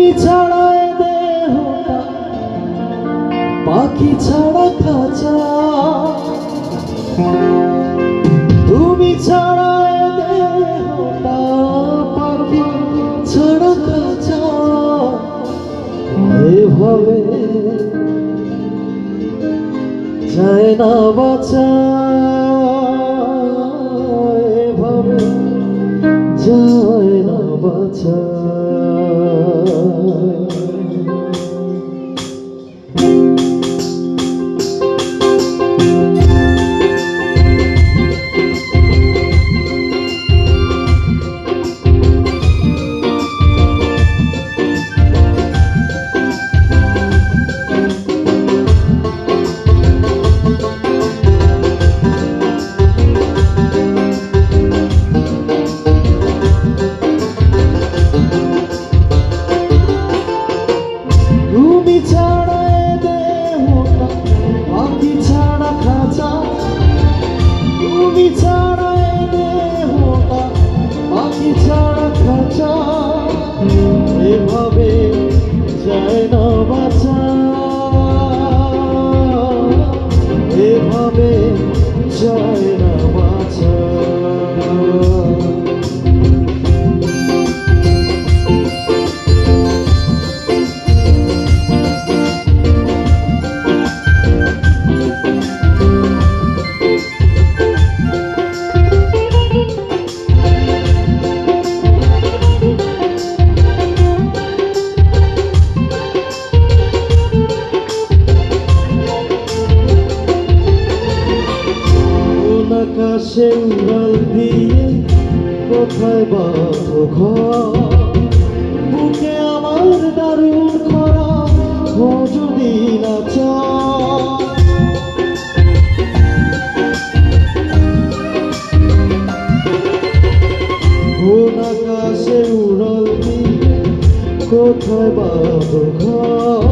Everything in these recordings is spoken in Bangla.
তুমি ছাড়ায় দেহটা, পাখি ছাড়া খাঁচা। তুমি ছাড়ায় দেহটা, পাখি ছাড়া খাঁচা। এভাবে যায় না বাঁচা। না এভাবে যায় না কোন দিয়ে কোথায় বাঁধো বুকে আমার দারুণ খরা যদি না কোন আকাশে উড়াল দিয়ে কোথায় বাঁধো ঘর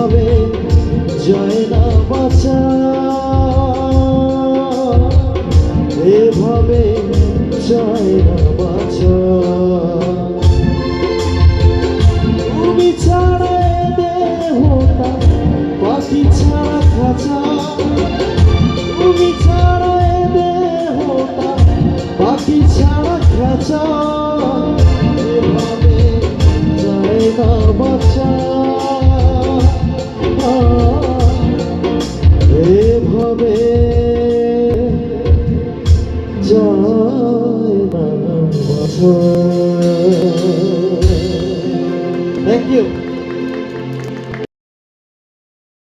এভাবে জয় না বাঁচা। এভাবে জয় না বাঁচা। তুমি ছাড়া এ দেহটা, পাখি ছাড়া খাঁচা। তুমি ছাড়া এ দেহটা, পাখি ছাড়া খাঁচা। এভাবে যায় না বাঁচা। বাঁচা Thank you.